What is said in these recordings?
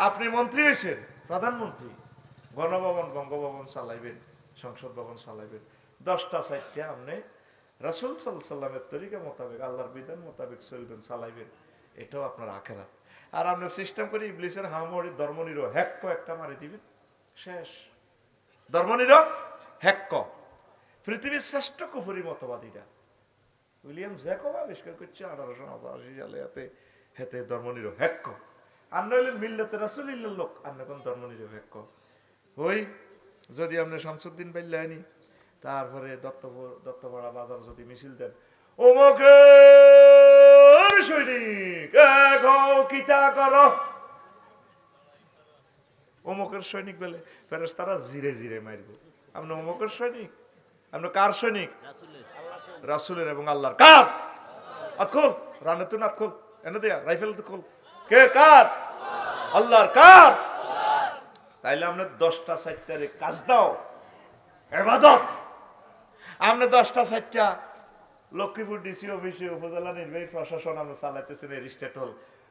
আপনি মন্ত্রী হয়েছেন? প্রধানমন্ত্রী? গণভবন, বঙ্গভবন চালাইবেন, সংসদ ভবন চালাইবেন। দশটা সাইটটা আপনি রাসুল সাল্লামের তরিকা মোতাবেক, আল্লাহর বিধান মোতাবেক চলবেন চালাইবেন। এটাও আপনার আখেরাত। আর আমরা সিস্টেম করি, ইবলিসের হামড়ি ধর্মনিরো হ্যাক্ক একটা মারি দিবেন। শেষ। ধর্মনিরো হ্যাক্ক পৃথিবীর শ্রেষ্ঠ কুফুরি মতবাদীরা। উইলিয়াম জ্যাকব আবিষ্কার করছে, আঠারোশো আশি সালে হাতে হেতে ধর্মনিরো হ্যাক্ক আর নইলেন মিল্লাতে রাসুলিল্লার লোক। আর কোন ধর্মনিরো হ্যাক্ক ওই, যদি আপনি শামসুদ্দিন বাইল্লাইনি তারপরে দত্ত দত্তপাড়া বাজার যদি মিছিল দেন। ওমকে সৈনিক, এক কিতা কর। অমুকের সৈনিক বলে ফেরেস তারা জিরে জিরে মারব। আপনি অমুকের সৈনিক? আপনি কার সৈনিক? রাসুলের। এবং আল্লাহর। কার? আতখোল, রানে তো নাতখোল এনে দেয়া, রাইফেল তো খোল। কে কার? আল্লাহর কার? তাইলে আমরা দশটা সাইটটারে কাজ দাও। এবাদত। আমরা দশটা সাইটটা লক্ষ্মীপুর ডিসি অফিসে উপজেলা নির্বাহী প্রশাসন আমরা চালাইতেছেন এরিস্টেটল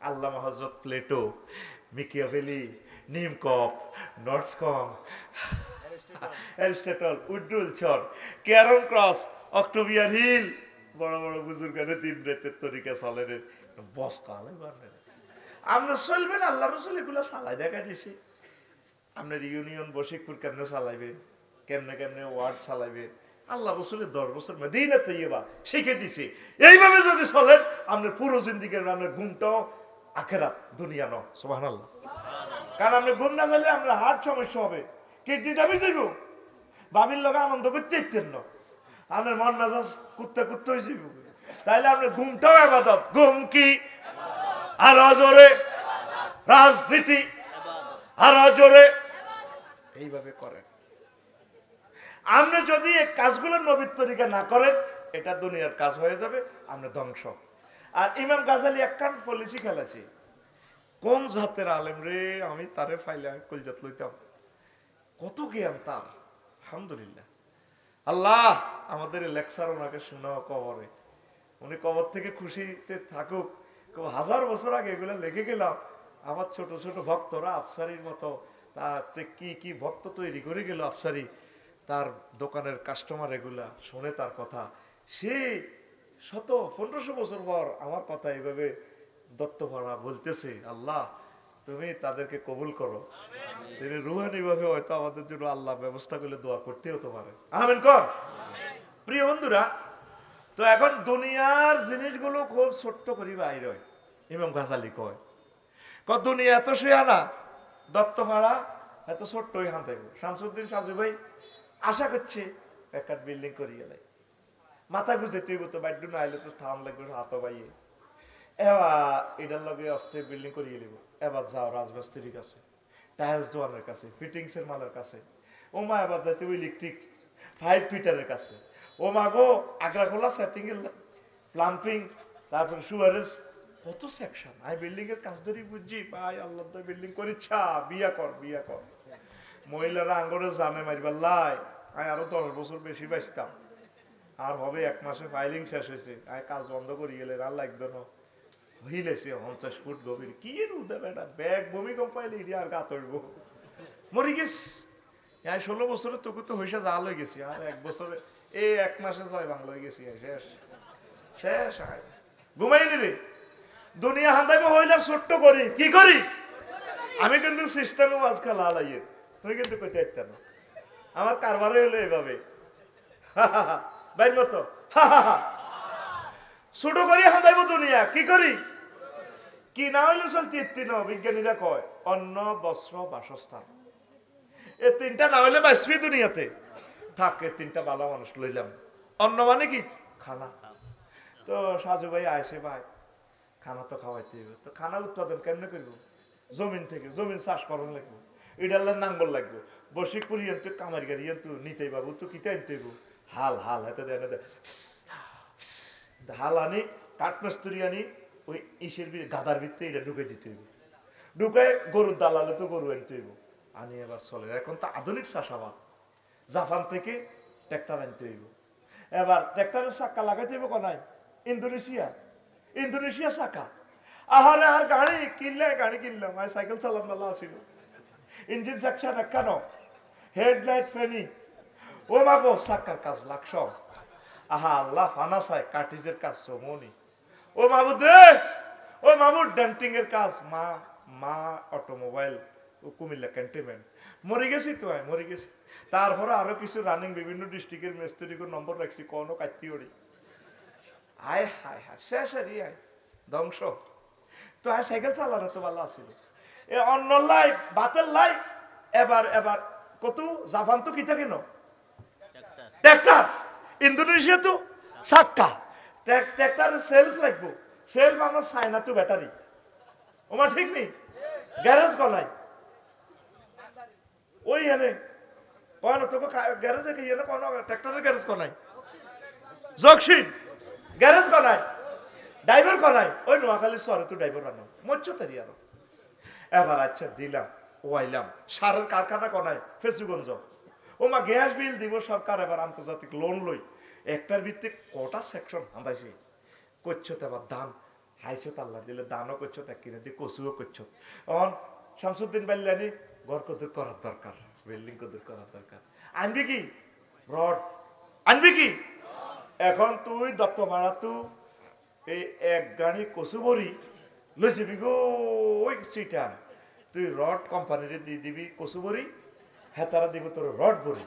আল্লাহ হজরত প্লেটো মিকিয়াভেলি নিমকপ নর্সকম এরিস্টেটল উড্ডুল চর ক্যারন ক্রস, অক্টোবিয়ার হিল। বড় বড় বুজুর্গানে তিন রেতের তরিকা চলে রে। বস কালে বাড়বে আমরা চলবেন আল্লাহ রসুল এগুলো চালাই দেখা দিছে। আপনার ইউনিয়ন বশিকপুর কেমনে চালাইবে কেমনে কেমনে ওয়ার্ড চালাইবে আল্লাহ রসুলের দশ বছর তৈবা শিখে দিছে। এইভাবে যদি চলেন, আপনার পুরো জিন্দিগির আপনার ঘুমটাও আখেরাত, দুনিয়া ন সোহান আল্লাহ কারণ আপনি ঘুম না গেলে আপনার হার্ট সমস্যা হবে। কিডনি কিডনিটা যাইব। বাবির লগে আনন্দ করতে ইতেন না। আপনার মন মেজাজ কুত্তে কুত্তে হয়ে যাইব। তাইলে আপনার ঘুমটাও আবাদত। ঘুম কি? আরও জোরে রাজনীতি আরও জোরে এইভাবে করেন। আপনি যদি এই কাজগুলো নবীর তরিকা না করেন, এটা দুনিয়ার কাজ হয়ে যাবে আমরা ধ্বংস। আর ইমাম গাজালি একখান পলিসি খেলেছি। কোন জাতের আলেম রে, আমি তারে ফাইলে আমি কলজাত লইতাম। কত জ্ঞান তার, আলহামদুলিল্লাহ। আল্লাহ, আমাদের লেকচার ওনাকে শোনা কবরে। উনি কবর থেকে খুশিতে থাকুক। হাজার বছর আগে এগুলো লেগে গেলাম। আমার ছোট ছোট ভক্তরা আফসারির মতো তাতে কি কি ভক্ত তৈরি করে গেল আফসারি? তার দোকানের কাস্টমার এগুলা শুনে তার কথা। সে শত পনেরোশো বছর পর আমার কথা এইভাবে দত্তভরা বলতেছে আল্লাহ তুমি তাদেরকে কবুল করো। তিনি রুহানি ভাবে হয়তো আমাদের জন্য আল্লাহ ব্যবস্থা করলে দোয়া করতে হতে পারে আমেন কর। প্রিয় বন্ধুরা তো এখন দুনিয়ার জিনিসগুলো খুব ছোট্ট করি বাইর ইমাম ঘাসালি কয় ক দুনিয়া এত শুয়া না দত্তপাড়া এত ছোট্ট এখান থেকে। শামসুদ্দিন সাজু ভাই আশা করছে একটা বিল্ডিং করিয়ে লাই মাথা গুজে তুই তো বাইর না আইলে তো স্থান লাগবে হাত বাইয়ে। এবার এটার লগে অস্থায়ী বিল্ডিং করিয়ে নিব এবার যাও রাজমিস্ত্রির কাছে টাইলস দোয়ানের কাছে ফিটিংসের মালের কাছে। ও মা এবার যাতে ইলেকট্রিক ফাইভ ফিটারের কাছে। ও মা গো আগ্রাখোলা সেটিং এর প্লাম্পিং তারপরে সুয়ারেজ কত সেকশন আমি বিল্ডিং এর কাজ ধরি বুঝছি, ভাই আল্লাহ তো বিল্ডিং করিচ্ছা, বিয়া কর বিয়া কর। মহিলারা আঙ্গরে জানে মারিবার লাই, আমি আরও দশ বছর বেশি বাঁচতাম। আর হবে এক মাসে ফাইলিং শেষ হয়েছে, আমি কাজ বন্ধ করি গেলে আর লাগবে না। হইলেছে পঞ্চাশ ফুট গভীর, কি এর উদে বেটা, ব্যাগ, ভূমিকম্প পাইলে ইডি আর গা তৈব মরি গেছ। ষোলো বছরে তোকে তো হইসা জাল হয়ে গেছি, আর এক বছরে এই এক মাসে জয় বাংলা গেছি শেষ। শেষ আয়। ঘুমাইনি রে? দুনিয়া হান্দাইবে হইলে ছোট্ট করি। কি করি? আমি কিন্তু সিস্টেমে আজকাল আলাইয়ে তুই কিন্তু কইতে পারতাম না। আমার কারবারে হলো এভাবে। বাইর মতো। ছোট করি হাঁদাইব দুনিয়া, কি করি? কি না হইলে চলতি তিন বিজ্ঞানীরা কয়, অন্ন, বস্ত্র, বাসস্থান। এ তিনটা না হইলে বাঁচবি দুনিয়াতে। থাক, তিনটা ভালো মানুষ লইলাম। অন্য মানে কি? খানা। তো সাজু ভাই আইসে ভাই, খানা তো খাওয়াইতে হইবে। তো খানা উৎপাদন কেমনে করব? জমিন থেকে, জমিন চাষ করার লাগবে। ইডাল্লার নাঙ্গল লাগবে। বসে করি আনতে, কামার গাড়ি আনতো, নিতেই বাবু তো কিতে আনতে হাল হাল, হাতে দেয় না হাল আনি কাঠমাস্তুরি আনি, ওই ইসের গাদার ভিতরে এটা ঢুকে দিতে হইব। ঢুকায় গরুর দালালে তো গরু আনতে হইব। আনি এবার চলে এখন তো আধুনিক চাষাবাদ। জাপান থেকে ট্র্যাক্টর আনতে হইব। এবার ট্র্যাক্টরের চাক্কা লাগাইতে হইব কোনায় ইন্দোনেশিয়া। ইন্দোনেশিয়া চাকা। আহারে, আর গাড়ি কিনলে, গাড়ি কিনলাম। আর সাইকেল চালাম ভালো আসিল ইঞ্জিন সেকশন একখানো হেডলাইট, ফেনি। ও মাগো সাক্কার কাজ লাকস আহা, আল্লাহ, ফানা চাই কাটিজের কাজ সমনি ও মাবুদ রে ও মাবুদ ডেন্টিং এর কাজ। মা মা, অটোমোবাইল, ও কুমিল্লা ক্যান্টনমেন্ট। মরে গেছি তো মরে গেছি। তারপরে আরও কিছু রানিং বিভিন্ন ডিস্ট্রিক্টের মেস্তুরিকে নম্বর রাখছি কোনো কাটতি ওড়ি আয়, হায় হায়, শেষ আর আয়। ধ্বংস। তো আয় সাইকেল চালানো তো ভালো আছিল। এ অন্য লাইফ বাতের লাইফ এবার এবার, কত? জাপান তো কিতা কেন? ট্র্যাক্টর। ইন্দোনেশিয়া তো সাক্কা ট্র্যাক্টর সেলফ লাগবো। সেলফ আমার চায়না তো ব্যাটারি ওমা, ঠিক নেই? গ্যারেজ কলাই ওই এনে কয় তোকে গ্যারেজে কি এনে কোন ট্র্যাক্টরের গ্যারেজ কলাই জকশিন গ্যারেজ কলাই ড্রাইভার কলাই ওই নোয়াখালী শহরে তো ড্রাইভার বানাও। মজ্জ তারি আরও। এবার আচ্ছা দিলাম, ওয়াইলাম। সারের কারখানা কনায়, ফেসুগঞ্জ। ও মা, গ্যাস বিল দিব সরকার, এবার আন্তর্জাতিক লোন লই। একটার ভিত্তিক কটা সেকশন আন্দাইছি করছ তো এবার দান হাইছো আল্লাহ দিলে দানও করছ তা কিনে দিয়ে কচুও করছ অন, শামসুদ্দিন বাল্লানি ঘর কদুর করার দরকার। বিল্ডিং কদুর করার দরকার আনবি কি রড আনবি কি এখন তুই দত্ত মারা তু এই এক গাড়ি কচু বড়ি লইছিবি গো ওই সিটান। তুই রড কোম্পানিরে দিয়ে দিবি কচু বড়ি হেতারা দিব তোর রড বড়ি।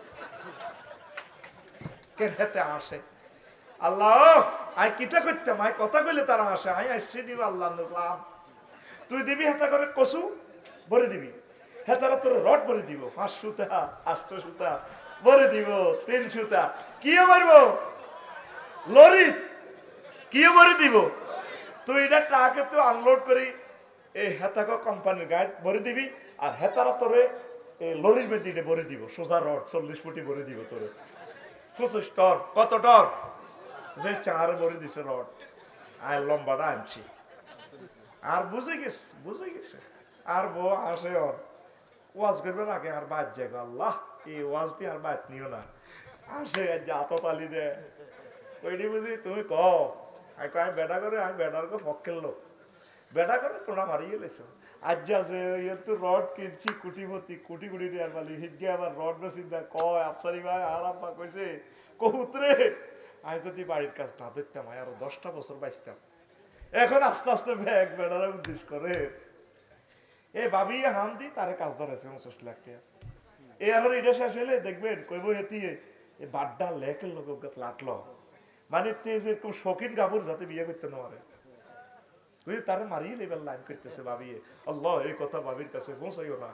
কেন হেতে আসে? আল্লাহ, আই কিতা করতাম আই কথা কইলে তারা আসে। আই আসছি দিব আল্লাহ তুই দিবি হেতা করে কচু ভরে দিবি। হেতারা তোর রড ভরে দিব, পাঁচ সুতা, আষ্ট সুতা, ভরে দিব, তিন সুতা। কি মারবো? লরি? কি ভরে দিব? তুই এটা ট্রাকে তুই আনলোড করি, এই হেতাক কোম্পানির গায়ে ভরে দিবি, আর হেতারা তোরে এই লরির বেদিতে ভরে দিব, সোজা রড, চল্লিশ ফুটি ভরে দিব তোরে। পঁচিশ টন কত টন যে চার ভরে দিছে রড। আর লম্বাটা আনছি। আর বুঝে গেছে বুঝে গেছে। আর বউ আসে ওর ওয়াজ করবে আগে আর বাদ যাবে আল্লাহ, এই ওয়াজ দিয়ে আর বাদ নিও না। আসে জাত তালি দে, কইডি বুঝি, তুমি কও আমি আমি বেটা করে, আমি বেটার কো পক্ষের লোক। বেটা করে তোরা মারিয়ে লেছো। আজ যা যে ইয়ে তো রড কিনছি কুটিপতি কুটি কুটি দিয়ে আর মালি হিট গিয়ে আবার রড বেশি দা কয়, আফসারি ভাই, আর আব্বা কইছে কহুতরে আমি যদি বাড়ির কাজ না দেখতাম, আমি আরও দশটা বছর বাঁচতাম। এখন আস্তে আস্তে ব্যাগ বেড়ারা উদ্দেশ করে। এ ভাবি, হাম দি, তারে কাজ ধরেছে উনচল্লিশ লাখ টাকা। এ আর এটা শেষ হলে দেখবেন, কইব হেতি, এ বাড্ডা লেকের লোক ফ্লাটল মানে তে যে খুব শৌখিন কাপড় যাতে বিয়ে করতে না পারে। ওই তারে মারিয়ে লেবেল লাইন করতেছে ভাবিয়ে আল্লাহ, এই কথা ভাবির কাছে পৌঁছাইও না।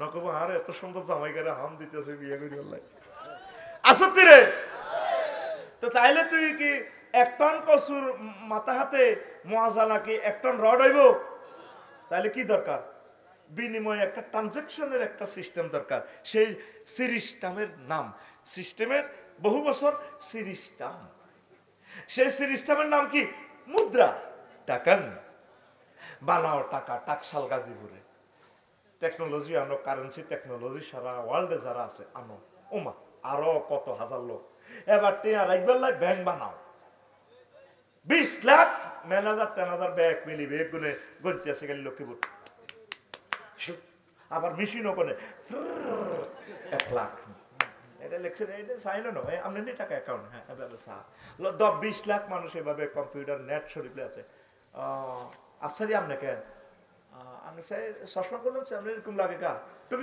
নকব, আর এত সুন্দর জামাই করে হাম দিতেছে বিয়ে করি আল্লাহ আসত্তি রে। তো তাইলে তুই কি এক টন কসুর মাথা হাতে মোয়াজা নাকি এক টন রড হইব? তাহলে কি দরকার? বিনিময়ে একটা ট্রানজেকশনের একটা সিস্টেম দরকার। সেই সিরিস্টামের নাম। সিস্টেমের বহু বছর সিরিস্টাম সেই সিরিস্টামের নাম কি? মুদ্রা। টাকান। বানাও টাকা টাকশাল গাজীপুরে টেকনোলজি আনো, কারেন্সি টেকনোলজি সারা ওয়ার্ল্ডে যারা আছে, আনো। ওমা আরও কত হাজার লোক। এবার টিয়া রাখবার লাগ ব্যাংক বানাও। বিশ লাখ ম্যানেজার টেনাজার ব্যাগ মিলি ব্যাগ গুনে গন্তি আছে গেল লক্ষ্মীপুর। আবার মেশিনও করে এক লাখ। এটা লেখছেন এটা সাইন নয়, আপনি নি টাকা অ্যাকাউন্ট হ্যাঁ এভাবে দশ বিশ লাখ মানুষ এভাবে কম্পিউটার নেট শরীফে আছে। আফসারি আপনাকে আমি স্যার, চশমা করলাম স্যার এরকম লাগে কা